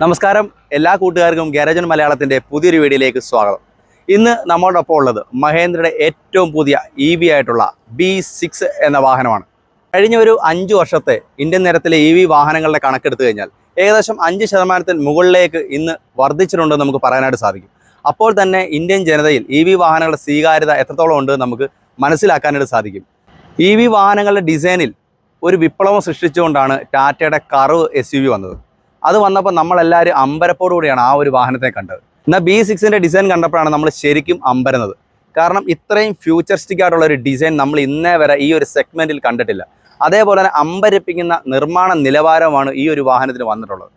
നമസ്കാരം. എല്ലാ കൂട്ടുകാർക്കും ഗാരജൻ മലയാളത്തിന്റെ പുതിയൊരു വീഡിയോയിലേക്ക് സ്വാഗതം. ഇന്ന് നമ്മളോടൊപ്പം ഉള്ളത് മഹേന്ദ്രയുടെ ഏറ്റവും പുതിയ ഇ വി ആയിട്ടുള്ള ബി സിക്സ് എന്ന വാഹനമാണ്. കഴിഞ്ഞ ഒരു അഞ്ച് വർഷത്തെ ഇന്ത്യൻ നിരത്തിലെ ഇ വി വാഹനങ്ങളുടെ കണക്കെടുത്തു കഴിഞ്ഞാൽ ഏകദേശം അഞ്ച് ശതമാനത്തിന് മുകളിലേക്ക് ഇന്ന് വർദ്ധിച്ചിട്ടുണ്ടെന്ന് നമുക്ക് പറയാനായിട്ട് സാധിക്കും. അപ്പോൾ തന്നെ ഇന്ത്യൻ ജനതയിൽ ഇ വി വാഹനങ്ങളുടെ സ്വീകാര്യത എത്രത്തോളം ഉണ്ട് നമുക്ക് മനസ്സിലാക്കാനായിട്ട് സാധിക്കും. ഇ വി വാഹനങ്ങളുടെ ഡിസൈനിൽ ഒരു വിപ്ലവം സൃഷ്ടിച്ചുകൊണ്ടാണ് ടാറ്റയുടെ കറവ് എസ് വന്നത്. അത് വന്നപ്പോൾ നമ്മളെല്ലാവരും അമ്പരപ്പോടുകൂടിയാണ് ആ ഒരു വാഹനത്തെ കണ്ടത്. എന്നാൽ ബി സിക്സിന്റെ ഡിസൈൻ കണ്ടപ്പോഴാണ് നമ്മൾ ശരിക്കും അമ്പരുന്നത്. കാരണം ഇത്രയും ഫ്യൂച്ചറിസ്റ്റിക് ആയിട്ടുള്ള ഒരു ഡിസൈൻ നമ്മൾ ഇന്നേ വരെ ഈ ഒരു സെഗ്മെന്റിൽ കണ്ടിട്ടില്ല. അതേപോലെ തന്നെ അമ്പരപ്പിക്കുന്ന നിർമ്മാണ നിലവാരമാണ് ഈ ഒരു വാഹനത്തിന് വന്നിട്ടുള്ളത്.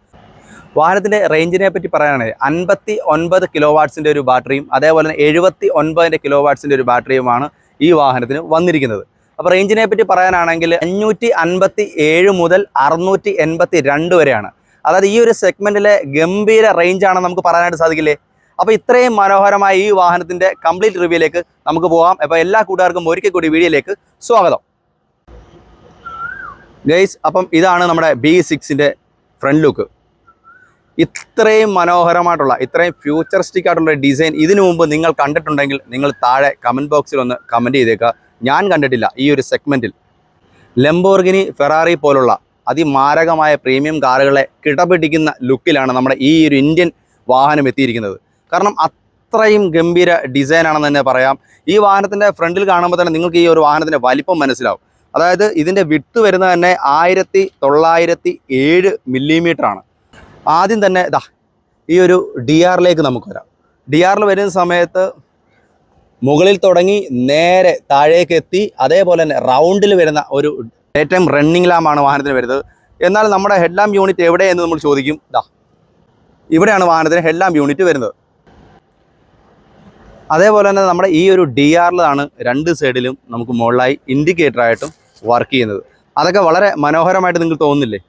വാഹനത്തിന്റെ റേഞ്ചിനെ പറ്റി പറയുകയാണെങ്കിൽ അൻപത്തി ഒൻപത് കിലോ വാട്ട്സിന്റെ ഒരു ബാറ്ററിയും അതേപോലെ തന്നെ എഴുപത്തി ഒൻപതിന്റെ കിലോ വാട്ട്സിന്റെ ഒരു ബാറ്ററിയുമാണ് ഈ വാഹനത്തിന് വന്നിരിക്കുന്നത്. അപ്പോൾ റേഞ്ചിനെ പറ്റി പറയാനാണെങ്കിൽ അഞ്ഞൂറ്റി അൻപത്തി ഏഴ് മുതൽ അറുന്നൂറ്റി എൺപത്തി രണ്ട് വരെയാണ്. അതായത് ഈ ഒരു സെഗ്മെന്റിലെ ഗംഭീര റേഞ്ച് ആണെന്ന് നമുക്ക് പറയാനായിട്ട് സാധിക്കില്ലേ? അപ്പോൾ ഇത്രയും മനോഹരമായ ഈ വാഹനത്തിന്റെ കംപ്ലീറ്റ് റിവ്യൂയിലേക്ക് നമുക്ക് പോകാം അപ്പോൾ എല്ലാ കൂട്ടുകാർക്കും ഒരിക്കൽ കൂടി വീഡിയോയിലേക്ക് സ്വാഗതം. ഗൈസ് അപ്പം ഇതാണ് നമ്മുടെ ബി സിക്സിന്റെ ഫ്രണ്ട് ലുക്ക് ഇത്രയും മനോഹരമായിട്ടുള്ള ഇത്രയും ഫ്യൂച്ചറിസ്റ്റിക് ആയിട്ടുള്ള ഡിസൈൻ ഇതിനു മുമ്പ് നിങ്ങൾ കണ്ടിട്ടുണ്ടെങ്കിൽ നിങ്ങൾ താഴെ കമന്റ് ബോക്സിൽ ഒന്ന് കമന്റ് ചെയ്തേക്കുക. ഞാൻ കണ്ടിട്ടില്ല ഈ ഒരു സെഗ്മെന്റിൽ ലംബോർഗിനി ഫെറാറി പോലുള്ള അതിമാരകമായ പ്രീമിയം കാറുകളെ കിടപിടിക്കുന്ന ലുക്കിലാണ് നമ്മുടെ ഈ ഒരു ഇന്ത്യൻ വാഹനം എത്തിയിരിക്കുന്നത്. കാരണം അത്രയും ഗംഭീര ഡിസൈനാണെന്ന് തന്നെ പറയാം. ഈ വാഹനത്തിന്റെ ഫ്രണ്ടിൽ കാണുമ്പോൾ തന്നെ നിങ്ങൾക്ക് ഈ ഒരു വാഹനത്തിന്റെ വലിപ്പം മനസ്സിലാവും. അതായത് ഇതിന്റെ വിട്ട് വരുന്നത് തന്നെ ആയിരത്തി തൊള്ളായിരത്തി ഏഴ് ആണ്. ആദ്യം തന്നെ ഇതാ ഈ ഒരു ഡി ആറിലേക്ക് നമുക്ക് വരാം. ഡി ആറിൽ വരുന്ന സമയത്ത് മുകളിൽ തുടങ്ങി നേരെ താഴേക്ക് എത്തി അതേപോലെ തന്നെ റൗണ്ടിൽ വരുന്ന ഒരു ഏറ്റവും റണ്ണിങ് ലാമ്പാണ് വാഹനത്തിന് വരുന്നത്. എന്നാൽ നമ്മുടെ ഹെഡ് ലാമ്പ് യൂണിറ്റ് എവിടെയെന്ന് നമ്മൾ ചോദിക്കും? ഇതാ ഇവിടെയാണ് വാഹനത്തിന് ഹെഡ് ലാമ്പ് യൂണിറ്റ് വരുന്നത്. അതേപോലെ തന്നെ നമ്മുടെ ഈ ഒരു ഡി ആറിലാണ് രണ്ട് സൈഡിലും നമുക്ക് മുകളിലായി ഇൻഡിക്കേറ്ററായിട്ടും വർക്ക് ചെയ്യുന്നത്. അതൊക്കെ വളരെ മനോഹരമായിട്ട് നിങ്ങൾക്ക് തോന്നുന്നില്ലേ?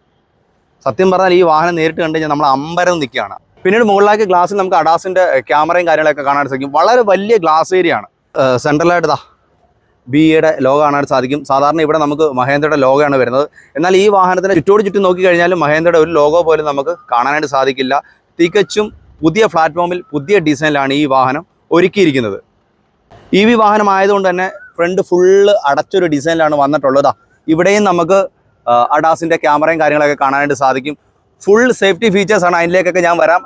സത്യം പറഞ്ഞാൽ ഈ വാഹനം നേരിട്ട് കണ്ടു കഴിഞ്ഞാൽ നമ്മൾ അമ്പരം നിൽക്കുകയാണ്. പിന്നീട് മുകളിലേക്ക് ഗ്ലാസ്സിൽ നമുക്ക് അഡാസിന്റെ ക്യാമറയും കാര്യങ്ങളൊക്കെ കാണാൻ സാധിക്കും. വളരെ വലിയ ഗ്ലാസ് ഏരിയ ആണ്. സെൻട്രലായിട്ട് ബി എയുടെ ലോഗോ കാണാൻ സാധിക്കും. സാധാരണ ഇവിടെ നമുക്ക് മഹേന്ദ്രയുടെ ലോഗോയാണ് വരുന്നത്. എന്നാൽ ഈ വാഹനത്തിന് ചുറ്റോട് ചുറ്റും നോക്കി കഴിഞ്ഞാൽ മഹേന്ദ്രയുടെ ഒരു ലോഗോ പോലും നമുക്ക് കാണാനായിട്ട് സാധിക്കില്ല. തികച്ചും പുതിയ പ്ലാറ്റ്ഫോമിൽ പുതിയ ഡിസൈനിലാണ് ഈ വാഹനം ഒരുക്കിയിരിക്കുന്നത്. ഇ വി വാഹനമായതുകൊണ്ട് തന്നെ ഫ്രണ്ട് ഫുള്ള് അടച്ചൊരു ഡിസൈനിലാണ് വന്നിട്ടുള്ളത്. ഇവിടെയും നമുക്ക് അഡാസിന്റെ ക്യാമറയും കാര്യങ്ങളൊക്കെ കാണാനായിട്ട് സാധിക്കും. ഫുൾ സേഫ്റ്റി ഫീച്ചേഴ്സാണ് അതിലേക്കൊക്കെ ഞാൻ വരാം.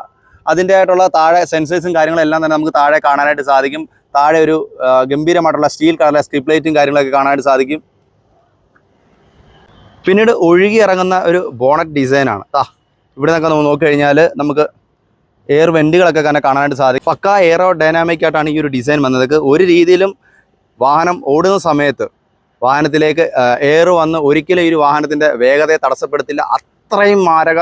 അതിന്റെ ആയിട്ടുള്ള താഴെ സെൻസേഴ്സും കാര്യങ്ങളെല്ലാം തന്നെ നമുക്ക് താഴെ കാണാനായിട്ട് സാധിക്കും. താഴെ ഒരു ഗംഭീരമായിട്ടുള്ള സ്റ്റീൽ കളറിലെ സ്ക്രിപ്പ് ലൈറ്റും കാര്യങ്ങളൊക്കെ കാണാനായിട്ട് സാധിക്കും. പിന്നീട് ഒഴുകി ഇറങ്ങുന്ന ഒരു ബോണറ്റ് ഡിസൈനാണ്. ആ ഇവിടെ നിന്നൊക്കെ നമ്മൾ നോക്കിക്കഴിഞ്ഞാൽ നമുക്ക് എയർ വെന്റുകളൊക്കെ തന്നെ കാണാനായിട്ട് സാധിക്കും. പക്ക എയറോ ഡൈനാമിക് ആയിട്ടാണ് ഈ ഒരു ഡിസൈൻ വന്നത്. ഒരു രീതിയിലും വാഹനം ഓടുന്ന സമയത്ത് വാഹനത്തിലേക്ക് എയർ വന്ന് ഒരിക്കലും ഈ വാഹനത്തിന്റെ വേഗതയെ തടസ്സപ്പെടുത്തില്ല. അത്രയും മാരക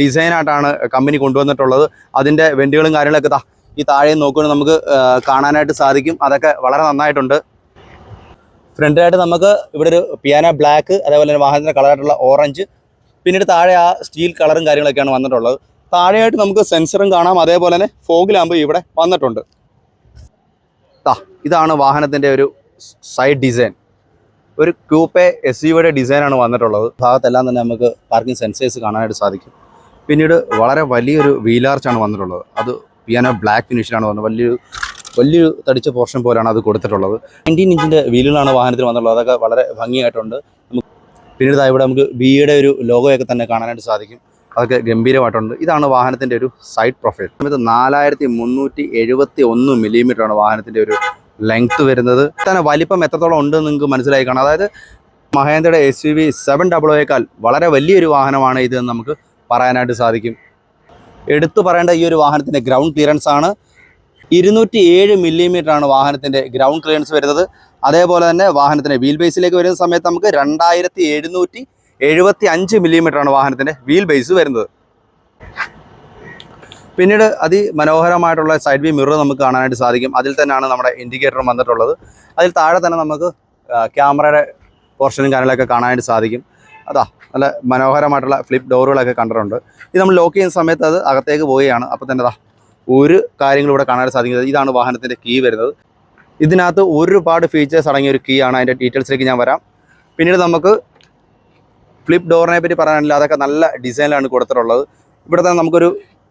ഡിസൈനായിട്ടാണ് കമ്പനി കൊണ്ടുവന്നിട്ടുള്ളത്. അതിന്റെ വെന്റുകളും കാര്യങ്ങളൊക്കെ ഈ താഴെ നോക്കുകയാണെങ്കിൽ നമുക്ക് കാണാനായിട്ട് സാധിക്കും. അതൊക്കെ വളരെ നന്നായിട്ടുണ്ട്. ഫ്രണ്ടിലായിട്ട് നമുക്ക് ഇവിടെ ഒരു പിയാന ബ്ലാക്ക് അതേപോലെ തന്നെ വാഹനത്തിന്റെ കളറായിട്ടുള്ള ഓറഞ്ച് പിന്നീട് താഴെ ആ സ്റ്റീൽ കളറും കാര്യങ്ങളൊക്കെയാണ് വന്നിട്ടുള്ളത്. താഴെയായിട്ട് നമുക്ക് സെൻസറും കാണാം. അതേപോലെ തന്നെ ഫോഗ് ലാമ്പ് ഇവിടെ വന്നിട്ടുണ്ട്. ദാ ഇതാണ് വാഹനത്തിന്റെ ഒരു സൈഡ് ഡിസൈൻ. ഒരു ക്യൂപ്പെ എസ് യുയുടെ ഡിസൈനാണ് വന്നിട്ടുള്ളത്. ഭാഗത്തെല്ലാം തന്നെ നമുക്ക് പാർക്കിംഗ് സെൻസേഴ്സ് കാണാനായിട്ട് സാധിക്കും. പിന്നീട് വളരെ വലിയൊരു വീലാർച്ചാണ് വന്നിട്ടുള്ളത്. അത് പിയാനോ ബ്ലാക്ക് ഫിനിഷിലാണ് വന്നത്. വലിയൊരു വലിയൊരു തടിച്ച പോർഷൻ പോലെയാണ് അത് കൊടുത്തിട്ടുള്ളത്. നയന്റീൻ ഇഞ്ചിന്റെ വീലുകളാണ് വാഹനത്തിൽ വന്നുള്ളത് അതൊക്കെ വളരെ ഭംഗിയായിട്ടുണ്ട്. നമുക്ക് പിന്നീട് ഇവിടെ നമുക്ക് ബിയുടെ ഒരു ലോഗോയൊക്കെ തന്നെ കാണാനായിട്ട് സാധിക്കും. അതൊക്കെ ഗംഭീരമായിട്ടുണ്ട്. ഇതാണ് വാഹനത്തിന്റെ ഒരു സൈഡ് പ്രൊഫൈൽ സമയത്ത് നാലായിരത്തി മുന്നൂറ്റി എഴുപത്തി ഒന്ന് മില്ലിമീറ്ററാണ് വാഹനത്തിന്റെ ഒരു ലെങ്ത് വരുന്നത്. തന്നെ വലിപ്പം എത്രത്തോളം ഉണ്ടെന്ന് നിങ്ങൾക്ക് മനസ്സിലായി കാണാം. അതായത് മഹേന്ദ്രയുടെ S U V seven double ഒയേക്കാൾ വളരെ വലിയൊരു വാഹനമാണ് ഇത് എന്ന് നമുക്ക് പറയാനായിട്ട് സാധിക്കും. എടുത്തു പറയേണ്ട ഈ ഒരു വാഹനത്തിന്റെ ഗ്രൗണ്ട് ക്ലിയറൻസ് ആണ്. ഇരുന്നൂറ്റി ഏഴ് ആണ് വാഹനത്തിന്റെ ഗ്രൗണ്ട് ക്ലിയറൻസ് വരുന്നത്. അതേപോലെ തന്നെ വാഹനത്തിന്റെ വീൽ ബേസിലേക്ക് വരുന്ന സമയത്ത് നമുക്ക് രണ്ടായിരത്തി എഴുന്നൂറ്റി എഴുപത്തി അഞ്ച് ആണ് വാഹനത്തിന്റെ വീൽ ബേസ് വരുന്നത്. പിന്നീട് അതിമനോഹരമായിട്ടുള്ള സൈഡ് വ്യൂ മിറർ നമുക്ക് കാണാനായിട്ട് സാധിക്കും. അതിൽ തന്നെയാണ് നമ്മുടെ ഇൻഡിക്കേറ്ററും വന്നിട്ടുള്ളത്. അതിൽ താഴെ തന്നെ നമുക്ക് ക്യാമറയുടെ പോർഷനും കാര്യങ്ങളൊക്കെ കാണാനായിട്ട് സാധിക്കും. അതാ നല്ല മനോഹരമായിട്ടുള്ള ഫ്ലിപ്പ് ഡോറുകളൊക്കെ കണ്ടിട്ടുണ്ട്. ഇത് നമ്മൾ ലോക്ക് ചെയ്യുന്ന സമയത്ത് അത് അകത്തേക്ക് പോവുകയാണ്. അപ്പോൾ തന്നെ അതാ ഒരു കാര്യങ്ങളും ഇവിടെ കാണാൻ സാധിക്കുന്നത് ഇതാണ് വാഹനത്തിന്റെ കീ വരുന്നത്. ഇതിനകത്ത് ഒരുപാട് ഫീച്ചേഴ്സ് അടങ്ങിയ ഒരു കീ ആണ്. അതിന്റെ ഡീറ്റെയിൽസിലേക്ക് ഞാൻ വരാം. പിന്നീട് നമുക്ക് ഫ്ലിപ്പ് ഡോറിനെ പറ്റി പറയാനില്ല. അതൊക്കെ നല്ല ഡിസൈനിലാണ് കൊടുത്തിട്ടുള്ളത്. ഇവിടെ തന്നെ നമുക്കൊരു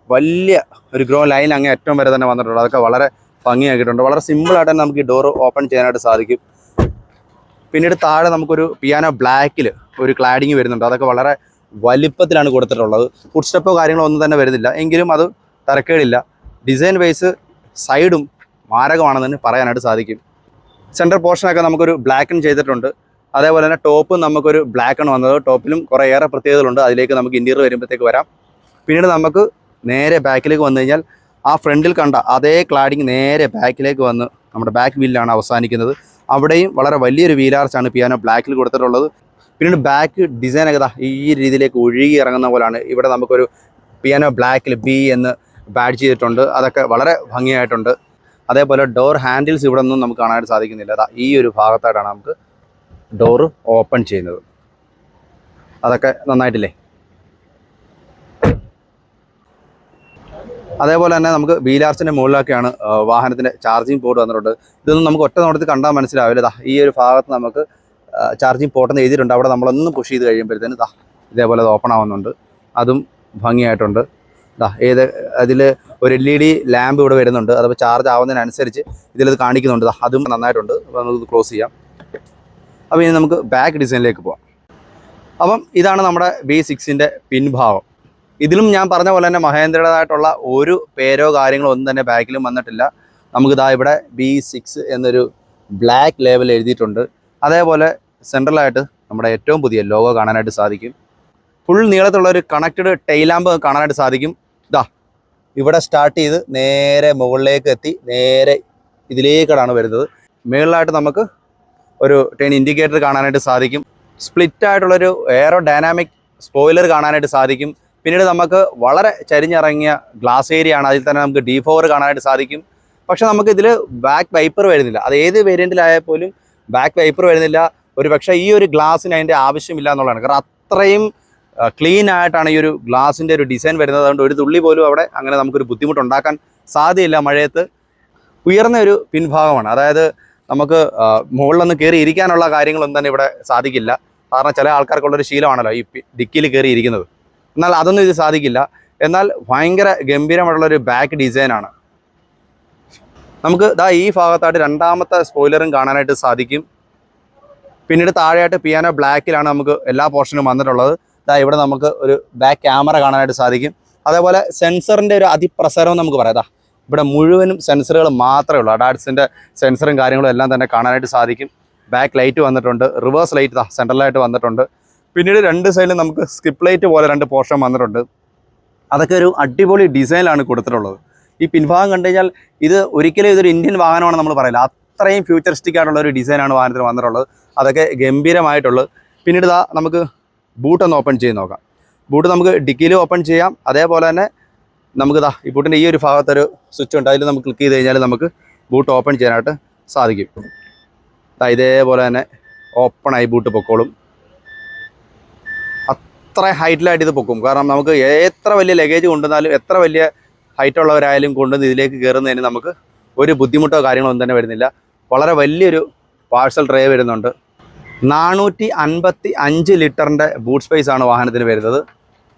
വലിയ ഒരു ഗ്രോ ലൈൻ അങ്ങേ ഏറ്റവും വരെ തന്നെ വന്നിട്ടുള്ളത് അതൊക്കെ വളരെ ഭംഗിയാക്കിയിട്ടുണ്ട്. വളരെ സിമ്പിളായിട്ട് തന്നെ നമുക്ക് ഈ ഡോർ ഓപ്പൺ ചെയ്യാനായിട്ട് സാധിക്കും. പിന്നീട് താഴെ നമുക്കൊരു പിയാനോ ബ്ലാക്കിൽ ഒരു ക്ലാഡിങ് വരുന്നുണ്ട്. അതൊക്കെ വളരെ വലിപ്പത്തിലാണ് കൊടുത്തിട്ടുള്ളത്. ഫുഡ് സ്റ്റെപ്പോ കാര്യങ്ങളോ ഒന്നും തന്നെ വരുന്നില്ല. എങ്കിലും അത് തരക്കേടില്ല. ഡിസൈൻ വൈസ് സൈഡും മാരകമാണെന്ന് തന്നെ പറയാനായിട്ട് സാധിക്കും. സെന്റർ പോർഷനൊക്കെ നമുക്കൊരു ബ്ലാക്കൺ ചെയ്തിട്ടുണ്ട്. അതേപോലെ തന്നെ ടോപ്പും നമുക്കൊരു ബ്ലാക്ക് ആണ് വന്നത്. ടോപ്പിലും കുറേ ഏറെ പ്രത്യേകതകളുണ്ട്. അതിലേക്ക് നമുക്ക് ഇന്റീരിയർ വരുമ്പോഴത്തേക്ക് വരാം. പിന്നീട് നമുക്ക് നേരെ ബാക്കിലേക്ക് വന്നു കഴിഞ്ഞാൽ ആ ഫ്രണ്ടിൽ കണ്ട അതേ ക്ലാഡിങ് നേരെ ബാക്കിലേക്ക് വന്ന് നമ്മുടെ ബാക്ക് വീലിലാണ് അവസാനിക്കുന്നത്. അവിടെയും വളരെ വലിയൊരു വീലാർച്ചാണ് പിയാനോ ബ്ലാക്കിൽ കൊടുത്തിട്ടുള്ളത്. പിന്നീട് ബാക്ക് ഡിസൈനൊക്കെ ദാ ഈ രീതിയിലേക്ക് ഒഴുകി ഇറങ്ങുന്ന പോലാണ്. ഇവിടെ നമുക്കൊരു പിയാനോ ബ്ലാക്കിൽ ബി എന്ന് ബാഡ് ചെയ്തിട്ടുണ്ട്. അതൊക്കെ വളരെ ഭംഗിയായിട്ടുണ്ട്. അതേപോലെ ഡോർ ഹാൻഡിൽസ് ഇവിടെ ഒന്നും നമുക്ക് കാണാനായിട്ട് സാധിക്കുന്നില്ല. അതാ ഈ ഒരു ഭാഗത്തായിട്ടാണ് നമുക്ക് ഡോറ് ഓപ്പൺ ചെയ്യുന്നത്. അതൊക്കെ നന്നായിട്ടില്ലേ? അതേപോലെ തന്നെ നമുക്ക് വീലാർസിന്റെ മുകളിലൊക്കെയാണ് വാഹനത്തിന്റെ ചാർജിങ് പോർട്ട് വന്നിട്ടുണ്ട്. ഇതൊന്നും നമുക്ക് ഒറ്റ നോട്ടത്തിൽ കണ്ടാൽ മനസ്സിലാവില്ല. ഈ ഒരു ഭാഗത്ത് നമുക്ക് ചാർജിങ് പോർട്ടെന്ന് എഴുതിയിട്ടുണ്ട്. അവിടെ നമ്മളൊന്ന് പുഷ് ചെയ്ത് കഴിയുമ്പോഴത്തേന് ദാ ഇതേപോലെ ഓപ്പൺ ആവുന്നുണ്ട്. അതും ഭംഗിയായിട്ടുണ്ട്. ദാ ഏത് അതിൽ ഒരു എൽ ഇ ഡി ലാമ്പ് ഇവിടെ വരുന്നുണ്ട്. അതപ്പോൾ ചാർജ് ആവുന്നതിനനുസരിച്ച് ഇതിലത് കാണിക്കുന്നുണ്ട്. അതും നന്നായിട്ടുണ്ട്. അപ്പോൾ നമുക്ക് ക്ലോസ് ചെയ്യാം. അപ്പോൾ ഇനി നമുക്ക് ബാക്ക് ഡിസൈനിലേക്ക് പോവാം. അപ്പം ഇതാണ് നമ്മുടെ ബി സിക്സിന്റെ പിൻഭാഗം. ഇതിലും ഞാൻ പറഞ്ഞ പോലെ തന്നെ മഹേന്ദ്രയുടേതായിട്ടുള്ള ഒരു പേരോ കാര്യങ്ങളോ ഒന്നും തന്നെ ബാക്കിലും വന്നിട്ടില്ല. നമുക്കിതാ ഇവിടെ ബി സിക്സ് എന്നൊരു ബ്ലാക്ക് ലേബൽ എഴുതിയിട്ടുണ്ട്. അതേപോലെ സെൻട്രലായിട്ട് നമ്മുടെ ഏറ്റവും പുതിയ ലോഗോ കാണാനായിട്ട് സാധിക്കും. ഫുൾ നീളത്തിലുള്ള ഒരു കണക്റ്റഡ് ടൈലാമ്പ് കാണാനായിട്ട് സാധിക്കും. ഇതാ ഇവിടെ സ്റ്റാർട്ട് ചെയ്ത് നേരെ മുകളിലേക്ക് എത്തി നേരെ ഇതിലേക്കാണ് വരുന്നത്. മുകളിലായിട്ട് നമുക്ക് ഒരു ട്രെയിൻ ഇൻഡിക്കേറ്റർ കാണാനായിട്ട് സാധിക്കും. സ്പ്ലിറ്റ് ആയിട്ടുള്ളൊരു എയറോ ഡൈനാമിക് സ്പോയിലർ കാണാനായിട്ട് സാധിക്കും. പിന്നീട് നമുക്ക് വളരെ ചരിഞ്ഞിറങ്ങിയ ഗ്ലാസ് ഏരിയ ആണ്. അതിൽ തന്നെ നമുക്ക് ഡി കാണാനായിട്ട് സാധിക്കും. പക്ഷേ നമുക്ക് ഇതിൽ ബാക്ക് വൈപ്പർ വരുന്നില്ല. അത് ഏത് വേരിയന്റിലായാൽ പോലും ബാക്ക് വൈപ്പർ വരുന്നില്ല. ഒരു പക്ഷേ ഈ ഒരു ഗ്ലാസ്സിന് അതിന്റെ ആവശ്യമില്ല എന്നുള്ളതാണ്. കാരണം അത്രയും ക്ലീൻ ആയിട്ടാണ് ഈ ഒരു ഗ്ലാസിന്റെ ഒരു ഡിസൈൻ വരുന്നത്. അതുകൊണ്ട് ഒരു തുള്ളി പോലും അവിടെ അങ്ങനെ നമുക്കൊരു ബുദ്ധിമുട്ടുണ്ടാക്കാൻ സാധ്യമില്ല മഴയത്ത്. ഉയർന്ന ഒരു പിൻഭാഗമാണ്. അതായത് നമുക്ക് മുകളിലൊന്ന് കയറി ഇരിക്കാനുള്ള കാര്യങ്ങളൊന്നും തന്നെ ഇവിടെ സാധിക്കില്ല. കാരണം ചില ആൾക്കാർക്കുള്ളൊരു ശീലമാണല്ലോ ഈ ഡിക്കിയിൽ കയറി ഇരിക്കുന്നത് എന്നാൽ അതൊന്നും ഇത് സാധിക്കില്ല. എന്നാൽ ഭയങ്കര ഗംഭീരമായിട്ടുള്ള ഒരു ബാക്ക് ഡിസൈനാണ് നമുക്ക് ദാ ഈ ഭാഗത്തായിട്ട് രണ്ടാമത്തെ സ്പോയിലറും കാണാനായിട്ട് സാധിക്കും. പിന്നീട് താഴെയായിട്ട് പിയാനോ ബ്ലാക്കിലാണ് നമുക്ക് എല്ലാ പോർഷനും വന്നിട്ടുള്ളത്. ദാ ഇവിടെ നമുക്ക് ഒരു ബാക്ക് ക്യാമറ കാണാനായിട്ട് സാധിക്കും. അതേപോലെ സെൻസറിന്റെ ഒരു അതിപ്രസരം നമുക്ക് പറയാം. ഇവിടെ മുഴുവനും സെൻസറുകൾ മാത്രമേ ഉള്ളൂ. അഡാഡ്സിന്റെ സെൻസറും കാര്യങ്ങളും എല്ലാം തന്നെ കാണാനായിട്ട് സാധിക്കും. ബാക്ക് ലൈറ്റ് വന്നിട്ടുണ്ട്. റിവേഴ്സ് ലൈറ്റ് സെൻട്രലായിട്ട് വന്നിട്ടുണ്ട്. പിന്നീട് രണ്ട് സൈഡിൽ നമുക്ക് സ്കിപ്പ് ലൈറ്റ് പോലെ രണ്ട് പോർഷൻ വന്നിട്ടുണ്ട്. അതൊക്കെ ഒരു അടിപൊളി ഡിസൈനിലാണ് കൊടുത്തിട്ടുള്ളത്. ഈ പിൻഭാഗം കണ്ടു കഴിഞ്ഞാൽ ഇത് ഒരിക്കലും ഇതൊരു ഇന്ത്യൻ വാഹനമാണ് നമ്മൾ പറയില്ല. അത്രയും ഫ്യൂച്ചറിസ്റ്റിക് ആയിട്ടുള്ള ഒരു ഡിസൈനാണ് വാഹനത്തിന് വന്നിട്ടുള്ളത്. അതൊക്കെ ഗംഭീരമായിട്ടുള്ളത്. പിന്നീട് ഇതാ നമുക്ക് ബൂട്ട് ഒന്ന് ഓപ്പൺ ചെയ്ത് നോക്കാം. ബൂട്ട് നമുക്ക് ഡിക്കിയിൽ ഓപ്പൺ ചെയ്യാം. അതേപോലെ തന്നെ നമുക്ക് ഇതാ ഈ ബൂട്ടിന്റെ ഈ ഒരു ഭാഗത്തൊരു സ്വിച്ച് ഉണ്ട്. അതിൽ നമുക്ക് ക്ലിക്ക് ചെയ്ത് കഴിഞ്ഞാൽ നമുക്ക് ബൂട്ട് ഓപ്പൺ ചെയ്യാനായിട്ട് സാധിക്കും. ഇതേപോലെ തന്നെ ഓപ്പണായി ബൂട്ട് പൊക്കോളും. അത്ര ഹൈറ്റിലായിട്ട് ഇത് പൊക്കും? കാരണം നമുക്ക് എത്ര വലിയ ലഗേജ് കൊണ്ടുവന്നാലും എത്ര വലിയ ഹൈറ്റ് ഉള്ളവരായാലും കൊണ്ടുവന്ന് ഇതിലേക്ക് കയറുന്നതിന് നമുക്ക് ഒരു ബുദ്ധിമുട്ടോ കാര്യങ്ങളോ ഒന്നും തന്നെ വരുന്നില്ല. വളരെ വലിയൊരു പാഴ്സൽ ട്രേ വരുന്നുണ്ട്. നാനൂറ്റി അൻപത്തി അഞ്ച് ലിറ്ററിന്റെ ബൂട്ട് സ്പേസ് ആണ് വാഹനത്തിന് വരുന്നത്.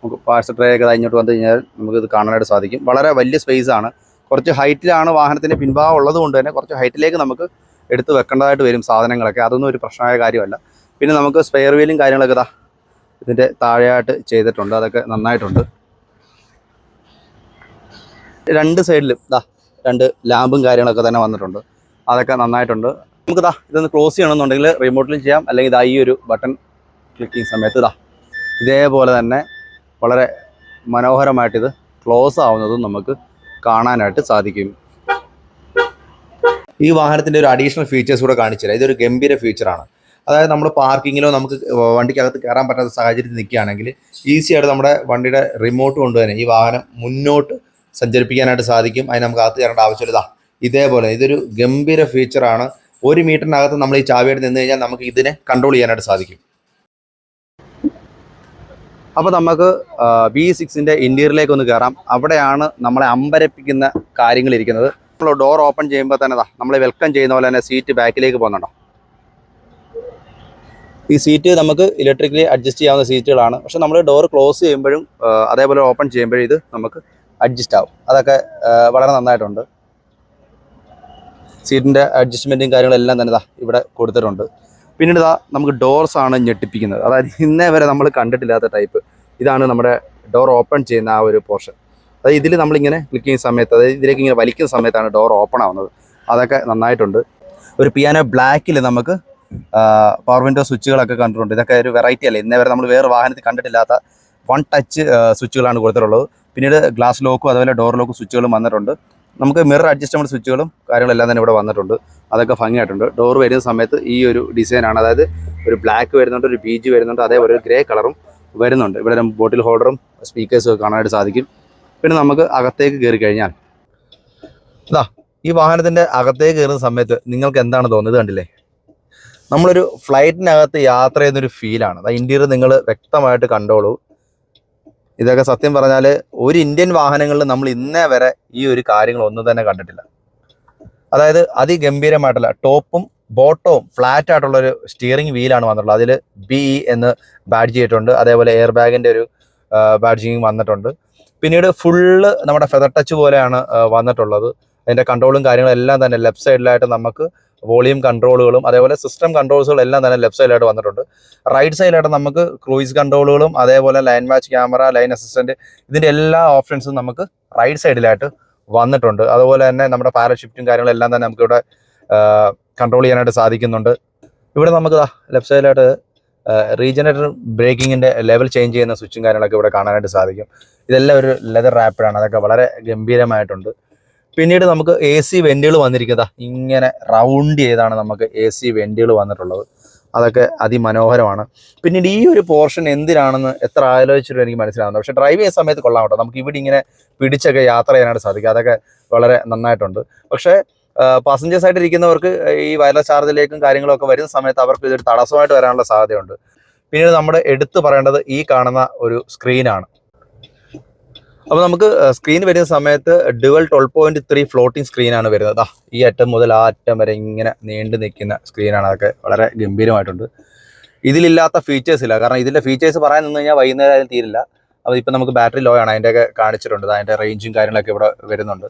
നമുക്ക് പാഴ്സൽ ട്രേ ഒക്കെ ഇങ്ങോട്ട് വന്നു കഴിഞ്ഞാൽ നമുക്ക് ഇത് കാണാനായിട്ട് സാധിക്കും. വളരെ വലിയ സ്പേസ് ആണ്. കുറച്ച് ഹൈറ്റിലാണ് വാഹനത്തിന്റെ പിൻഭാഗം ഉള്ളത് കൊണ്ട് തന്നെ കുറച്ച് ഹൈറ്റിലേക്ക് നമുക്ക് എടുത്ത് വെക്കേണ്ടതായിട്ട് വരും സാധനങ്ങളൊക്കെ. അതൊന്നും ഒരു പ്രശ്നമായ കാര്യമല്ല. പിന്നെ നമുക്ക് സ്പെയർ വീലും കാര്യങ്ങളൊക്കെ ഇതാ ഇതിന്റെ താഴെയായിട്ട് ചെയ്തിട്ടുണ്ട്. അതൊക്കെ നന്നായിട്ടുണ്ട്. രണ്ട് സൈഡിലും ദാ രണ്ട് ലാമ്പും കാര്യങ്ങളൊക്കെ തന്നെ വന്നിട്ടുണ്ട്. അതൊക്കെ നന്നായിട്ടുണ്ട്. നമുക്ക് ദാ ഇതൊന്ന് ക്ലോസ് ചെയ്യണമെന്നുണ്ടെങ്കിൽ റിമോട്ടിൽ ചെയ്യാം. അല്ലെങ്കിൽ ഇതാ ഈ ഒരു ബട്ടൺ ക്ലിക്ക് ചെയ്യുന്ന സമയത്ത് ഇതാ ഇതേപോലെ തന്നെ വളരെ മനോഹരമായിട്ട് ഇത് ക്ലോസ് ആവുന്നതും നമുക്ക് കാണാനായിട്ട് സാധിക്കും. ഈ വാഹനത്തിന്റെ ഒരു അഡീഷണൽ ഫീച്ചേഴ്സ് കൂടെ കാണിച്ചു തരാം ഇതൊരു ഗംഭീര ഫീച്ചറാണ് അതായത് നമ്മൾ പാർക്കിങ്ങിലോ നമുക്ക് വണ്ടിക്കകത്ത് കയറാൻ പറ്റാത്ത സാഹചര്യത്തിൽ നിൽക്കുകയാണെങ്കിൽ ഈസി ആയിട്ട് നമ്മുടെ വണ്ടിയുടെ റിമോട്ട് കൊണ്ട് തന്നെ ഈ വാഹനം മുന്നോട്ട് സഞ്ചരിപ്പിക്കാനായിട്ട് സാധിക്കും. അതിന് നമുക്ക് അകത്ത് കയറേണ്ട ആവശ്യമില്ല ഇതേപോലെ ഇതൊരു ഗംഭീര ഫീച്ചറാണ് ഒരു മീറ്ററിനകത്ത് നമ്മൾ ഈ ചാവിയായിട്ട് നിന്ന് കഴിഞ്ഞാൽ നമുക്ക് ഇതിനെ കൺട്രോൾ ചെയ്യാനായിട്ട് സാധിക്കും. അപ്പോൾ നമുക്ക് ബി സിക്സിന്റെ ഇന്റീരിയറിലേക്ക് ഒന്ന് കയറാം അവിടെയാണ് നമ്മളെ അമ്പരപ്പിക്കുന്ന കാര്യങ്ങൾ ഇരിക്കുന്നത്. നമ്മൾ ഡോർ ഓപ്പൺ ചെയ്യുമ്പോൾ തന്നെ നമ്മളെ വെൽക്കം ചെയ്യുന്ന പോലെ തന്നെ സീറ്റ് ബാക്കിലേക്ക് പോകുന്നുണ്ടോ ഈ സീറ്റ് നമുക്ക് ഇലക്ട്രിക്കലി അഡ്ജസ്റ്റ് ചെയ്യാവുന്ന സീറ്റുകളാണ് പക്ഷെ നമ്മൾ ഡോർ ക്ലോസ് ചെയ്യുമ്പോഴും അതേപോലെ ഓപ്പൺ ചെയ്യുമ്പോഴും ഇത് നമുക്ക് അഡ്ജസ്റ്റ് ആവും. അതൊക്കെ വളരെ നന്നായിട്ടുണ്ട്. സീറ്റിന്റെ അഡ്ജസ്റ്റ്മെന്റും കാര്യങ്ങളെല്ലാം തന്നെ ഇതാ ഇവിടെ കൊടുത്തിട്ടുണ്ട്. പിന്നീട് ഇതാ നമുക്ക് ഡോർസ് ആണ് ഞെട്ടിപ്പിക്കുന്നത്. അതായത് ഇന്നേ വരെ നമ്മൾ കണ്ടിട്ടില്ലാത്ത ടൈപ്പ് ഇതാണ് നമ്മുടെ ഡോർ ഓപ്പൺ ചെയ്യുന്ന ആ ഒരു പോർഷൻ അതായത് ഇതിൽ നമ്മളിങ്ങനെ ക്ലിക്ക് ചെയ്യുന്ന സമയത്ത് അതായത് ഇതിലേക്ക് ഇങ്ങനെ വലിക്കുന്ന സമയത്താണ് ഡോർ ഓപ്പൺ ആവുന്നത്. അതൊക്കെ നന്നായിട്ടുണ്ട്. ഒരു പിയാനോ ബ്ലാക്കിൽ നമുക്ക് പവർ വിൻഡോ സ്വിച്ചുകളൊക്കെ കണ്ടിട്ടുണ്ട്. ഇതൊക്കെ ഒരു വെറൈറ്റി അല്ലേ? ഇന്നേ വരെ നമ്മൾ വേറെ വാഹനത്തിൽ കണ്ടിട്ടില്ലാത്ത വൺ ടച്ച് സ്വിച്ചുകളാണ് കൊടുത്തിട്ടുള്ളത്. പിന്നീട് ഗ്ലാസ് ലോക്കും അതുപോലെ ഡോർ ലോക്കും സ്വിച്ചുകളും വന്നിട്ടുണ്ട്. നമുക്ക് മിറർ അഡ്ജസ്റ്റബിൾ സ്വിച്ചുകളും കാര്യങ്ങളെല്ലാം തന്നെ ഇവിടെ വന്നിട്ടുണ്ട്. അതൊക്കെ ഭംഗിയായിട്ടുണ്ട്. ഡോർ വരുന്ന സമയത്ത് ഈ ഒരു ഡിസൈനാണ് അതായത് ഒരു ബ്ലാക്ക് വരുന്നുണ്ട് ഒരു ബീജ് വരുന്നുണ്ട് അതേപോലെ ഒരു ഗ്രേ കളറും വരുന്നുണ്ട്. ഇവിടെ ബോട്ടിൽ ഹോൾഡറും സ്പീക്കേഴ്സും കാണാനായിട്ട് സാധിക്കും. പിന്നെ നമുക്ക് അകത്തേക്ക് കയറി കഴിഞ്ഞാൽ ഇതാ ഈ വാഹനത്തിന്റെ അകത്തേക്ക് കയറുന്ന സമയത്ത് നിങ്ങൾക്ക് എന്താണ് തോന്നുന്നത് കണ്ടില്ലേ? നമ്മളൊരു ഫ്ലൈറ്റിനകത്ത് യാത്ര ചെയ്യുന്നൊരു ഫീലാണ് അത് ഇന്ത്യയിൽ നിങ്ങൾ വ്യക്തമായിട്ട് കണ്ടോളൂ. ഇതൊക്കെ സത്യം പറഞ്ഞാൽ ഒരു ഇന്ത്യൻ വാഹനങ്ങളിൽ നമ്മൾ ഇന്നേ വരെ ഈ ഒരു കാര്യങ്ങൾ ഒന്നും തന്നെ കണ്ടിട്ടില്ല. അതായത് അതിഗംഭീരമായിട്ടുള്ള ടോപ്പും ബോട്ടവും ഫ്ലാറ്റ് ആയിട്ടുള്ള ഒരു സ്റ്റിയറിംഗ് വീലാണ് വന്നിട്ടുള്ളത്. അതിൽ ബി ഇ എന്ന് ബാഡ്ജ് ചെയ്തിട്ടുണ്ട്. അതേപോലെ എയർ ബാഗിന്റെ ഒരു ബാഡ്ജിങ് വന്നിട്ടുണ്ട്. പിന്നീട് ഫുള്ള് നമ്മുടെ ഫെദർ ടച്ച് പോലെയാണ് വന്നിട്ടുള്ളത്. അതിന്റെ കൺട്രോളും കാര്യങ്ങളും എല്ലാം തന്നെ ലെഫ്റ്റ് സൈഡിലായിട്ട് നമുക്ക് വോളിയം കൺട്രോളുകളും അതേപോലെ സിസ്റ്റം കൺട്രോൾസുകളും എല്ലാം തന്നെ ലെഫ്റ്റ് സൈഡിലായിട്ട് വന്നിട്ടുണ്ട്. റൈറ്റ് സൈഡിലായിട്ട് നമുക്ക് ക്രൂയിസ് കൺട്രോളുകളും അതേപോലെ line match camera line assistant ഇതിന്റെ എല്ലാ ഓപ്ഷൻസും നമുക്ക് റൈറ്റ് സൈഡിലായിട്ട് വന്നിട്ടുണ്ട്. അതുപോലെ തന്നെ നമ്മുടെ പാരൽ ഷിഫ്റ്റും കാര്യങ്ങളും എല്ലാം തന്നെ നമുക്ക് ഇവിടെ കൺട്രോൾ ചെയ്യാനായിട്ട് സാധിക്കുന്നുണ്ട്. ഇവിടെ നമുക്ക് ലെഫ്റ്റ് സൈഡിലായിട്ട് റീജനറേറ്റർ ബ്രേക്കിങ്ങിന്റെ ലെവൽ ചേഞ്ച് ചെയ്യുന്ന സ്വിച്ചും കാര്യങ്ങളൊക്കെ ഇവിടെ കാണാനായിട്ട് സാധിക്കും. ഇതെല്ലാം ഒരു ലെതർ റാപ്പിഡാണ് അതൊക്കെ വളരെ ഗംഭീരമായിട്ടുണ്ട്. പിന്നീട് നമുക്ക് എ സി വെന്റുകൾ വന്നിരിക്കുന്നത് ഇങ്ങനെ റൗണ്ട് ചെയ്താണ് നമുക്ക് എ സി വെന്റുകൾ വന്നിട്ടുള്ളത്. അതൊക്കെ അതിമനോഹരമാണ്. പിന്നീട് ഈ ഒരു പോർഷൻ എന്തിനാണെന്ന് എത്ര ആലോചിച്ചിട്ടും എനിക്ക് മനസ്സിലാവുന്നത് പക്ഷേ ഡ്രൈവ് ചെയ്യുന്ന സമയത്ത് കൊള്ളാം കേട്ടോ. നമുക്ക് ഇവിടെ ഇങ്ങനെ പിടിച്ചൊക്കെ യാത്ര ചെയ്യാനായിട്ട് സാധിക്കും. അതൊക്കെ വളരെ നന്നായിട്ടുണ്ട്. പക്ഷേ പാസഞ്ചേഴ്സ് ആയിട്ട് ഇരിക്കുന്നവർക്ക് ഈ വയർലെസ് ചാർജിലേക്കും കാര്യങ്ങളൊക്കെ വരുന്ന സമയത്ത് അവർക്ക് ഇതൊരു തടസ്സമായിട്ട് വരാനുള്ള സാധ്യതയുണ്ട്. പിന്നീട് നമ്മുടെ എടുത്തു പറയേണ്ടത് ഈ കാണുന്ന ഒരു സ്ക്രീനാണ് അപ്പോൾ നമുക്ക് സ്ക്രീൻ വരുന്ന സമയത്ത് dual twelve point three floating സ്ക്രീനാണ് വരുന്നത്. ഈ അറ്റം മുതൽ ആ അറ്റം വരെ ഇങ്ങനെ നീണ്ടു നിൽക്കുന്ന സ്ക്രീനാണ് അതൊക്കെ വളരെ ഗംഭീരമായിട്ടുണ്ട്. ഇതിലില്ലാത്ത ഫീച്ചേഴ്സ് ഇല്ല. കാരണം ഇതിന്റെ ഫീച്ചേഴ്സ് പറയാൻ നിന്ന് കഴിഞ്ഞാൽ വൈകുന്നേരം തീരില്ല. അപ്പോൾ ഇപ്പം നമുക്ക് ബാറ്ററി ലോ ആണ്. അതിന്റെയൊക്കെ കാണിച്ചിട്ടുണ്ട്. അതിന്റെ റേഞ്ചും കാര്യങ്ങളൊക്കെ ഇവിടെ വരുന്നുണ്ട്.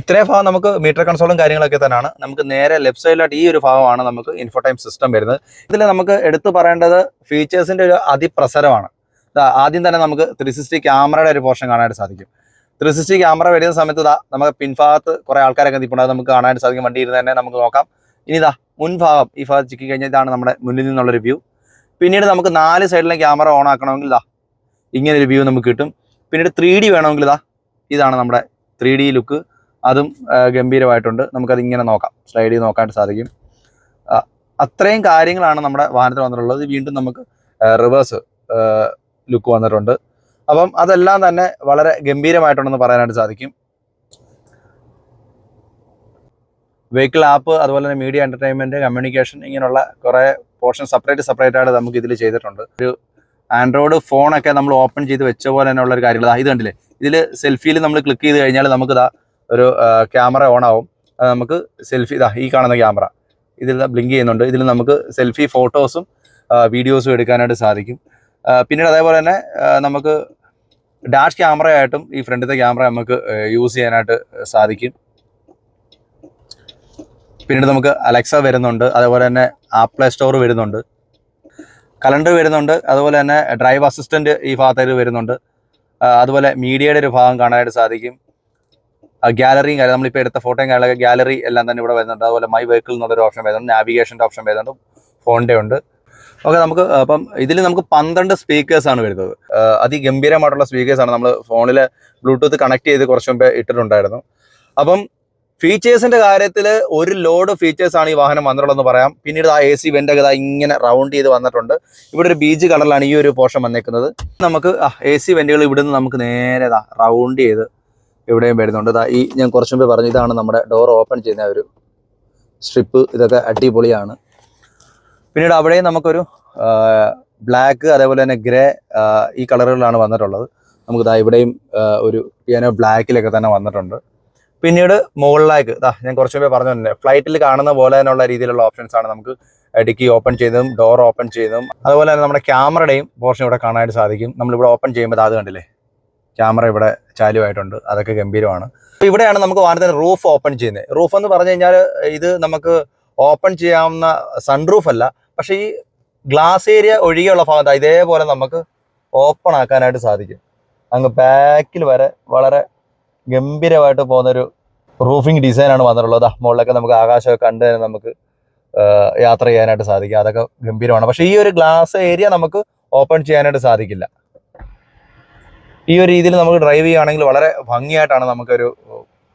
ഇത്രയും ഭാഗം നമുക്ക് മീറ്റർ കൺസോളും കാര്യങ്ങളൊക്കെ തന്നെയാണ്. നമുക്ക് നേരെ ലെഫ്റ്റ് സൈഡിലായിട്ട് ഈ ഒരു ഭാഗമാണ് നമുക്ക് ഇൻഫോടൈം സിസ്റ്റം വരുന്നത്. ഇതിൽ നമുക്ക് എടുത്തു പറയേണ്ടത് ഫീച്ചേഴ്സിന്റെ ഒരു അതിപ്രസരമാണ്. ആദ്യം തന്നെ നമുക്ക് ത്രീ സിക്സ്റ്റി ക്യാമറയുടെ ഒരു പോർഷൻ കാണാനായിട്ട് സാധിക്കും. ത്രീ സിക്സ്റ്റി ക്യാമറ വരുന്ന സമയത്ത് ഇതാ നമുക്ക് പിൻഭാഗത്ത് കുറെ ആൾക്കാരൊക്കെ നിൽപ്പുണ്ട്. നമുക്ക് കാണാനായിട്ട് സാധിക്കും. വണ്ടി ഇരുന്ന് തന്നെ നമുക്ക് നോക്കാം. ഇനി ഇതാ മുൻഭാഗം ഈ ഭാഗത്ത് ചിക്കി കഴിഞ്ഞാൽ ഇതാണ് നമ്മുടെ മുന്നിൽ നിന്നുള്ളൊരു വ്യൂ പിന്നീട് നമുക്ക് നാല് സൈഡിലെ ക്യാമറ ഓൺ ആക്കണമെങ്കിൽ ഇതാ ഇങ്ങനെ ഒരു വ്യൂ നമുക്ക് കിട്ടും. പിന്നീട് ത്രീ ഡി വേണമെങ്കിൽ ഇതാ ഇതാണ് നമ്മുടെ ത്രീ ഡി ലുക്ക് അതും ഗംഭീരമായിട്ടുണ്ട്. നമുക്കത് ഇങ്ങനെ നോക്കാം. സ്ലൈഡ് ചെയ്ത് നോക്കാനായിട്ട് സാധിക്കും. അത്രയും കാര്യങ്ങളാണ് നമ്മുടെ വാഹനത്തിൽ വന്നിട്ടുള്ളത്. വീണ്ടും നമുക്ക് റിവേഴ്സ് ലുക്ക് വന്നിട്ടുണ്ട്. അപ്പം അതെല്ലാം തന്നെ വളരെ ഗംഭീരമായിട്ടുണ്ടെന്ന് പറയാനായിട്ട് സാധിക്കും. വെഹിക്കിൾ ആപ്പ് അതുപോലെ തന്നെ മീഡിയ എന്റർടൈൻമെന്റ് കമ്മ്യൂണിക്കേഷൻ ഇങ്ങനെയുള്ള കുറേ പോർഷൻ സെപ്പറേറ്റ് സെപ്പറേറ്റ് ആയിട്ട് നമുക്ക് ഇതിൽ ചെയ്തിട്ടുണ്ട്. ഒരു ആൻഡ്രോയിഡ് ഫോണൊക്കെ നമ്മൾ ഓപ്പൺ ചെയ്ത് വെച്ച പോലെ തന്നെയുള്ള ഒരു കാര്യങ്ങൾ ഇത് കണ്ടില്ലേ? ഇതിൽ സെൽഫിയിൽ നമ്മൾ ക്ലിക്ക് ചെയ്ത് കഴിഞ്ഞാൽ നമുക്ക് ഇതാ ഒരു ക്യാമറ ഓൺ ആവും. നമുക്ക് സെൽഫി ഇതാ ഈ കാണുന്ന ക്യാമറ ഇതിൽ ബ്ലിങ്ക് ചെയ്യുന്നുണ്ട്. ഇതിൽ നമുക്ക് സെൽഫി ഫോട്ടോസും വീഡിയോസും എടുക്കാനായിട്ട് സാധിക്കും. പിന്നീട് അതേപോലെ തന്നെ നമുക്ക് ഡാഷ് ക്യാമറയായിട്ടും ഈ ഫ്രണ്ടിലത്തെ ക്യാമറ നമുക്ക് യൂസ് ചെയ്യാനായിട്ട് സാധിക്കും. പിന്നീട് നമുക്ക് അലക്സ വരുന്നുണ്ട് അതേപോലെ തന്നെ ആപ്പ് പ്ലേ സ്റ്റോർ വരുന്നുണ്ട്. കലണ്ടർ വരുന്നുണ്ട് അതുപോലെ തന്നെ ഡ്രൈവ് അസിസ്റ്റന്റ് ഈ ഭാഗത്തേക്ക് വരുന്നുണ്ട്. അതുപോലെ മീഡിയയുടെ ഒരു ഭാഗം കാണാനായിട്ട് സാധിക്കും. ഗാലറിയും കാര്യം നമ്മളിപ്പോൾ എടുത്ത ഫോട്ടോയും കാര്യങ്ങളൊക്കെ ഗാലറി എല്ലാം തന്നെ ഇവിടെ വരുന്നുണ്ട്. അതുപോലെ മൈ വെഹിക്കിൾ എന്നുള്ളൊരു ഓപ്ഷൻ വരുന്നുണ്ട് നാവിഗേഷന്റെ ഓപ്ഷൻ വരുന്നുണ്ട് ഫോണിന്റെ ഉണ്ട്. ഓക്കെ നമുക്ക് അപ്പം ഇതിൽ നമുക്ക് പന്ത്രണ്ട് സ്പീക്കേഴ്സ് ആണ് വരുന്നത്. അതി അതിഗംഭീരമായിട്ടുള്ള സ്പീക്കേഴ്സ് ആണ് നമ്മൾ ഫോണിൽ ബ്ലൂടൂത്ത് കണക്ട് ചെയ്ത് കുറച്ച് മുമ്പേ ഇട്ടിട്ടുണ്ടായിരുന്നു. അപ്പം ഫീച്ചേഴ്സിന്റെ കാര്യത്തിൽ ഒരു ലോഡ് ഫീച്ചേഴ്സാണ് ഈ വാഹനം വന്നിട്ടുള്ളതെന്ന് പറയാം. പിന്നീട് ആ എ സി വെന്റ് ഒക്കെ ദാ ഇങ്ങനെ റൗണ്ട് ചെയ്ത് വന്നിട്ടുണ്ട്. ഇവിടെ ഒരു ബീജ് കളറിലാണ് ഈ ഒരു പോർഷൻ വന്നേക്കുന്നത്. നമുക്ക് എ സി വെന്റുകൾ ഇവിടെ നിന്ന് നമുക്ക് നേരെ ദാ റൗണ്ട് ചെയ്ത് ഇവിടെയും വരുന്നുണ്ട്. ദാ ഈ ഞാൻ കുറച്ച് മുമ്പേ പറഞ്ഞു ഇതാണ് നമ്മുടെ ഡോർ ഓപ്പൺ ചെയ്യുന്ന ഒരു സ്ട്രിപ്പ് ഇതൊക്കെ അടിപൊളിയാണ്. പിന്നീട് അവിടെയും നമുക്കൊരു ബ്ലാക്ക് അതേപോലെ തന്നെ ഗ്രേ ഈ കളറുകളിലാണ് വന്നിട്ടുള്ളത്. നമുക്ക് ദാ ഇവിടെയും ഒരു പിയാനോ ബ്ലാക്കിലൊക്കെ തന്നെ വന്നിട്ടുണ്ട്. പിന്നീട് മുകളിലേക്ക് ദാ ഞാൻ കുറച്ച് മുമ്പേ തന്നെ ഫ്ലൈറ്റിൽ കാണുന്ന പോലെ തന്നെയുള്ള രീതിയിലുള്ള ഓപ്ഷൻസ് ആണ് നമുക്ക് ഡിക്കി ഓപ്പൺ ചെയ്തതും ഡോർ ഓപ്പൺ ചെയ്തതും. അതുപോലെ തന്നെ നമ്മുടെ ക്യാമറയുടെയും പോർഷൻ ഇവിടെ കാണാനായിട്ട് സാധിക്കും. നമ്മളിവിടെ ഓപ്പൺ ചെയ്യുമ്പോൾ അത് കണ്ടില്ലേ? ക്യാമറ ഇവിടെ ചാലുമായിട്ടുണ്ട് അതൊക്കെ ഗംഭീരമാണ്. അപ്പോൾ ഇവിടെയാണ് നമുക്ക് വാഹനത്തിന് റൂഫ് ഓപ്പൺ ചെയ്യുന്നത്. റൂഫ് എന്ന് പറഞ്ഞു കഴിഞ്ഞാൽ ഇത് നമുക്ക് ഓപ്പൺ ചെയ്യാവുന്ന സൺറൂഫ് അല്ല. പക്ഷേ ഈ ഗ്ലാസ് ഏരിയ ഒഴികെയുള്ള ഭാഗത്ത് ഇതേപോലെ നമുക്ക് ഓപ്പൺ ആക്കാനായിട്ട് സാധിക്കും. അങ്ങ് ബാക്കിൽ വരെ വളരെ ഗംഭീരമായിട്ട് പോകുന്നൊരു റൂഫിംഗ് ഡിസൈനാണ് വന്നിട്ടുള്ളത്. മുകളിലൊക്കെ നമുക്ക് ആകാശമൊക്കെ കണ്ട് തന്നെ നമുക്ക് യാത്ര ചെയ്യാനായിട്ട് സാധിക്കും. അതൊക്കെ ഗംഭീരമാണ്. പക്ഷേ ഈ ഒരു ഗ്ലാസ് ഏരിയ നമുക്ക് ഓപ്പൺ ചെയ്യാനായിട്ട് സാധിക്കില്ല. ഈ ഒരു രീതിയിൽ നമുക്ക് ഡ്രൈവ് ചെയ്യുകയാണെങ്കിൽ വളരെ ഭംഗിയായിട്ടാണ് നമുക്കൊരു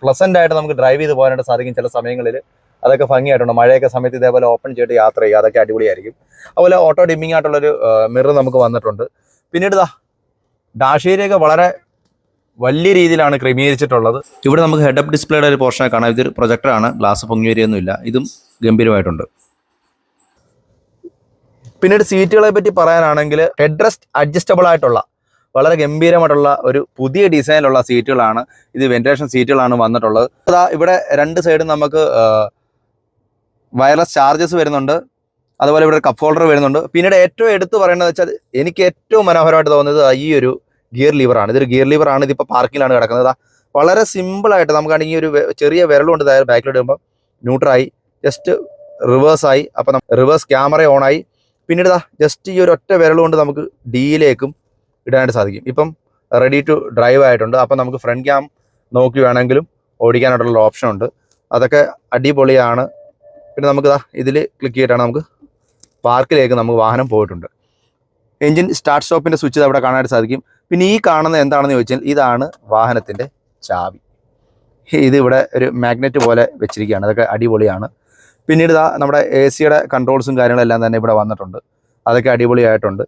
പ്ലസന്റ് ആയിട്ട് നമുക്ക് ഡ്രൈവ് ചെയ്ത് പോകാനായിട്ട് സാധിക്കും ചില സമയങ്ങളിൽ. അതൊക്കെ ഭംഗിയായിട്ടുണ്ട്. മഴയൊക്കെ സമയത്ത് ഇതേപോലെ ഓപ്പൺ ചെയ്തിട്ട് യാത്ര ചെയ്യുക അതൊക്കെ അടിപൊളിയായിരിക്കും. അതുപോലെ ഓട്ടോ ഡിമ്മിങ് ആയിട്ടുള്ളൊരു മിറർ നമുക്ക് വന്നിട്ടുണ്ട്. പിന്നീട് ദാ ഡാഷ് ഏരിയയൊക്കെ വളരെ വലിയ രീതിയിലാണ് ക്രമീകരിച്ചിട്ടുള്ളത്. ഇവിടെ നമുക്ക് ഹെഡ് അപ്പ് ഡിസ്പ്ലേയുടെ ഒരു പോർഷനെ കാണാം. ഇതൊരു പ്രൊജക്ടറാണ് ഗ്ലാസ് പൊങ്ങി വരികയൊന്നുമില്ല. ഇതും ഗംഭീരമായിട്ടുണ്ട്. പിന്നീട് സീറ്റുകളെ പറ്റി പറയാനാണെങ്കിൽ ഹെഡ് റെസ്റ്റ് അഡ്ജസ്റ്റബിൾ ആയിട്ടുള്ള വളരെ ഗംഭീരമായിട്ടുള്ള ഒരു പുതിയ ഡിസൈനിലുള്ള സീറ്റുകളാണ് ഇത് വെന്റിലേഷൻ സീറ്റുകളാണ് വന്നിട്ടുള്ളത്. ഇവിടെ രണ്ട് സൈഡും നമുക്ക് വയർലെസ് ചാർജസ് വരുന്നുണ്ട്. അതുപോലെ ഇവിടെ കപ്പ് ഹോൾഡർ വരുന്നുണ്ട്. പിന്നീട് ഏറ്റവും എടുത്തു പറയേണ്ടത് വെച്ചാൽ എനിക്ക് ഏറ്റവും മനോഹരമായിട്ട് തോന്നുന്നത് ഈ ഒരു ഗിയർ ലിവറാണ് ഇതൊരു ഗിയർ ലിവറാണ് ഇതിപ്പോൾ പാർക്കിലാണ് കിടക്കുന്നത്. വളരെ സിമ്പിളായിട്ട് നമുക്കാണെങ്കിൽ ഒരു ചെറിയ ചെറിയ വിരലുകൊണ്ട് ബാക്കിലോട്ട് വരുമ്പോൾ ന്യൂട്രായി ജസ്റ്റ് റിവേഴ്സായി അപ്പം റിവേഴ്സ് ക്യാമറ ഓണായി പിന്നീട് ദാ ജസ്റ്റ് ഈ ഒരു ഒറ്റ വിരൽ കൊണ്ട് നമുക്ക് ഡിയിലേക്കും ഇടാനായിട്ട് സാധിക്കും. ഇപ്പം റെഡി ടു ഡ്രൈവ് ആയിട്ടുണ്ട്. അപ്പം നമുക്ക് ഫ്രണ്ട് ക്യാം നോക്കി വേണമെങ്കിലും ഓടിക്കാനായിട്ടുള്ള ഓപ്ഷൻ ഉണ്ട്. അതൊക്കെ അടിപൊളിയാണ്. പിന്നെ നമുക്ക് ഇതിൽ ക്ലിക്ക് ചെയ്തിട്ടാണ് നമുക്ക് പാർക്കിലേക്ക് നമുക്ക് വാഹനം പോയിട്ടുണ്ട്. എൻജിൻ സ്റ്റാർട്ട് സ്റ്റോപ്പിന്റെ സ്വിച്ച് അവിടെ കാണാനായിട്ട് സാധിക്കും. പിന്നെ ഈ കാണുന്നത് എന്താണെന്ന് ചോദിച്ചാൽ ഇതാണ് വാഹനത്തിന്റെ ചാവി. ഇത് ഇവിടെ ഒരു മാഗ്നറ്റ് പോലെ വെച്ചിരിക്കുകയാണ്. അതൊക്കെ അടിപൊളിയാണ്. പിന്നീട് ഇതാ നമ്മുടെ എ സിയുടെ കൺട്രോൾസും കാര്യങ്ങളെല്ലാം തന്നെ ഇവിടെ വന്നിട്ടുണ്ട്. അതൊക്കെ അടിപൊളിയായിട്ടുണ്ട്.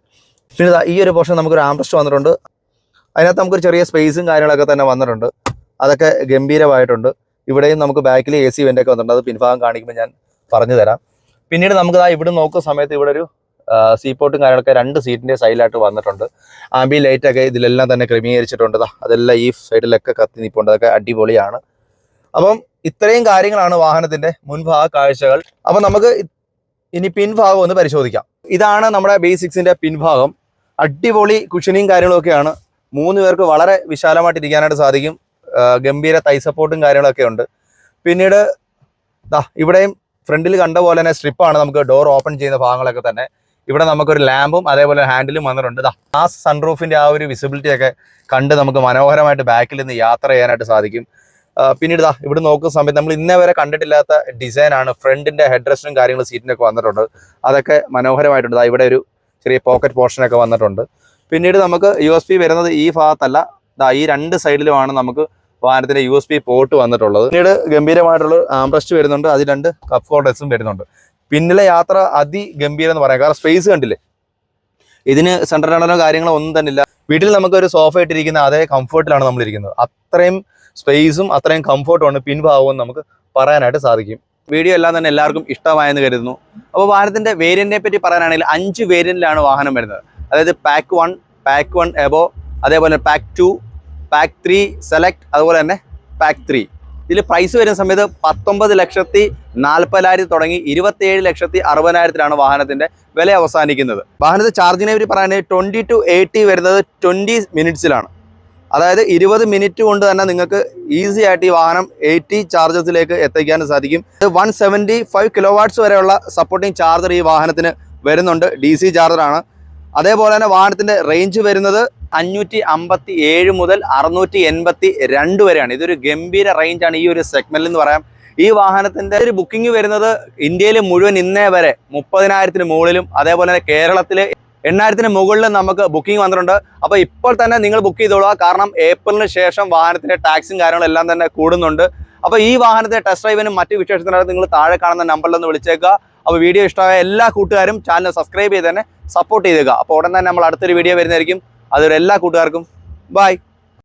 പിന്നെ ഇതാ ഈ ഒരു പോർഷൻ നമുക്കൊരു ആംബ്രസ്റ്റ് വന്നിട്ടുണ്ട്. അതിനകത്ത് നമുക്കൊരു ചെറിയ സ്പേസും കാര്യങ്ങളൊക്കെ തന്നെ വന്നിട്ടുണ്ട്. അതൊക്കെ ഗംഭീരമായിട്ടുണ്ട്. ഇവിടെയും നമുക്ക് ബാക്കിൽ എ സി വെന്റൊക്കെ വന്നിട്ടുണ്ട്. അത് പിൻഭാഗം കാണിക്കുമ്പോൾ ഞാൻ പറഞ്ഞു തരാം. പിന്നീട് നമുക്ക് ആ ഇവിടെ നോക്കുന്ന സമയത്ത് ഇവിടെ ഒരു സീപ്പോട്ടും കാര്യങ്ങളൊക്കെ രണ്ട് സീറ്റിന്റെ സൈഡിലായിട്ട് വന്നിട്ടുണ്ട്. ആംബി ലൈറ്റ് ഒക്കെ ഇതിലെല്ലാം തന്നെ ക്രമീകരിച്ചിട്ടുണ്ട് അതെല്ലാം ഈ സൈഡിലൊക്കെ കത്തി നിൽപ്പുണ്ട് അതൊക്കെ അടിപൊളിയാണ്. അപ്പം ഇത്രയും കാര്യങ്ങളാണ് വാഹനത്തിന്റെ മുൻഭാഗ കാഴ്ചകൾ. അപ്പം നമുക്ക് ഇനി പിൻഭാഗം ഒന്ന് പരിശോധിക്കാം. ഇതാണ് നമ്മുടെ ബേസിക്സിന്റെ പിൻഭാഗം. അടിപൊളി കുഷനിയും കാര്യങ്ങളൊക്കെയാണ്. മൂന്ന് പേർക്ക് വളരെ വിശാലമായിട്ട് ഇരിക്കാനായിട്ട് സാധിക്കും. ഗംഭീര തൈ സപ്പോർട്ടും കാര്യങ്ങളൊക്കെ ഉണ്ട്. പിന്നീട് ദാ ഇവിടെയും ഫ്രണ്ടിൽ കണ്ട പോലെ തന്നെ സ്ട്രിപ്പാണ് നമുക്ക് ഡോർ ഓപ്പൺ ചെയ്യുന്ന ഭാഗങ്ങളൊക്കെ തന്നെ. ഇവിടെ നമുക്കൊരു ലാമ്പും അതേപോലെ ഹാൻഡിലും വന്നിട്ടുണ്ട്. ആ സൺറൂഫിന്റെ ആ ഒരു വിസിബിലിറ്റി ഒക്കെ കണ്ട് നമുക്ക് മനോഹരമായിട്ട് ബാക്കിൽ നിന്ന് യാത്ര ചെയ്യാനായിട്ട് സാധിക്കും. പിന്നീട് ദാ ഇവിടെ നോക്കുന്ന സമയത്ത് നമ്മൾ ഇന്നേ വരെ കണ്ടിട്ടില്ലാത്ത ഡിസൈനാണ് ആണ് ഫ്രണ്ടിന്റെ ഹെഡ് റെസ്റ്റും കാര്യങ്ങളും സീറ്റിനൊക്കെ വന്നിട്ടുണ്ട്. അതൊക്കെ മനോഹരമായിട്ടുണ്ട്. ദാ ഇവിടെ ഒരു ചെറിയ പോക്കറ്റ് പോർഷനൊക്കെ വന്നിട്ടുണ്ട്. പിന്നീട് നമുക്ക് യു വരുന്നത് ഈ ഭാഗത്തല്ല. ദാ ഈ രണ്ട് സൈഡിലുമാണ് നമുക്ക് വാഹനത്തിന്റെ യു എസ് പി പോർട്ട് വന്നിട്ടുള്ളത്. പിന്നീട് ഗംഭീരമായിട്ടുള്ള ആംബ്രസ്റ്റ് വരുന്നുണ്ട്. അതിൽ രണ്ട് കപ്പ് ഹോൾഡേഴ്സും വരുന്നുണ്ട്. പിന്നിലെ യാത്ര അതിഗംഭീരം എന്ന് പറയാം. കാരണം സ്പേസ് കണ്ടില്ലേ? ഇതിന് സെൻട്രൽ ടണലോ കാര്യങ്ങളോ ഒന്നും തന്നെ ഇല്ല. വീട്ടിൽ നമുക്ക് ഒരു സോഫ ഇട്ടിരിക്കുന്ന അതേ കംഫർട്ടിലാണ് നമ്മൾ ഇരിക്കുന്നത് അത്രയും സ്പേസും അത്രയും കംഫർട്ടും ആണ് പിൻഭാഗവും നമുക്ക് പറയാനായിട്ട് സാധിക്കും. വീഡിയോ എല്ലാം തന്നെ എല്ലാവർക്കും ഇഷ്ടമായെന്ന് കരുതുന്നു. അപ്പോൾ വാഹനത്തിന്റെ വേരിയന്റിനെ പറ്റി പറയാനാണെങ്കിൽ അഞ്ച് വേരിയന്റിലാണ് വാഹനം വരുന്നത്. അതായത് pack one pack one above അതേപോലെ pack two pack three select അതുപോലെ തന്നെ പാക്ക് ത്രീ ഇതിൽ പ്രൈസ് വരുന്ന സമയത്ത് പത്തൊമ്പത് ലക്ഷത്തി നാൽപ്പതിനായിരത്തി തുടങ്ങി ഇരുപത്തിയേഴ് ലക്ഷത്തി അറുപതിനായിരത്തിലാണ് വാഹനത്തിന്റെ വില അവസാനിക്കുന്നത്. വാഹനത്തെ ചാർജിനെ പറ്റി പറയുകയാണെങ്കിൽ ട്വന്റി ടു എയ്റ്റി വരുന്നത് ട്വന്റി മിനിറ്റ്സിലാണ് അതായത് ഇരുപത് മിനിറ്റ് കൊണ്ട് തന്നെ നിങ്ങൾക്ക് ഈസി ആയിട്ട് ഈ വാഹനം എയ്റ്റി ചാർജസിലേക്ക് എത്തിക്കാൻ സാധിക്കും. One seventy five kilo watts വരെയുള്ള സപ്പോർട്ടിങ് ചാർജർ ഈ വാഹനത്തിന് വരുന്നുണ്ട്. ഡി സി ചാർജറാണ് അതേപോലെ തന്നെ വാഹനത്തിന്റെ റേഞ്ച് വരുന്നത് അഞ്ഞൂറ്റി അമ്പത്തി ഏഴ് മുതൽ അറുന്നൂറ്റി എൺപത്തി രണ്ട് വരെയാണ്. ഇതൊരു ഗംഭീര റേഞ്ചാണ് ഈ ഒരു സെഗ്മെന്റിൽ എന്ന് പറയാം. ഈ വാഹനത്തിന്റെ ഒരു ബുക്കിംഗ് വരുന്നത് ഇന്ത്യയിൽ മുഴുവൻ ഇന്നേ വരെ മുപ്പതിനായിരത്തിന് മുകളിലും അതേപോലെ തന്നെ കേരളത്തിൽ എണ്ണായിരത്തിന് മുകളിലും നമുക്ക് ബുക്കിംഗ് വന്നിട്ടുണ്ട്. അപ്പോൾ ഇപ്പോൾ തന്നെ നിങ്ങൾ ബുക്ക് ചെയ്തോളുക. കാരണം ഏപ്രിലിന് ശേഷം വാഹനത്തിന്റെ ടാക്സും കാര്യങ്ങളും എല്ലാം തന്നെ കൂടുന്നുണ്ട്. അപ്പോൾ ഈ വാഹനത്തെ ടെസ്റ്റ് ഡ്രൈവിനും മറ്റു വിശേഷത്തിനായിട്ട് നിങ്ങൾ താഴെ കാണുന്ന നമ്പറിൽ ഒന്ന് വിളിച്ചേക്കുക. അപ്പോൾ വീഡിയോ ഇഷ്ടമായ എല്ലാ കൂട്ടുകാരും ചാനൽ സബ്സ്ക്രൈബ് ചെയ്ത് തന്നെ സപ്പോർട്ട് ചെയ്തേക്കുക. അപ്പോൾ ഉടൻ തന്നെ നമ്മൾ അടുത്തൊരു വീഡിയോ വരുന്നതായിരിക്കും. അതൊരു എല്ലാ കൂട്ടുകാർക്കും ബൈ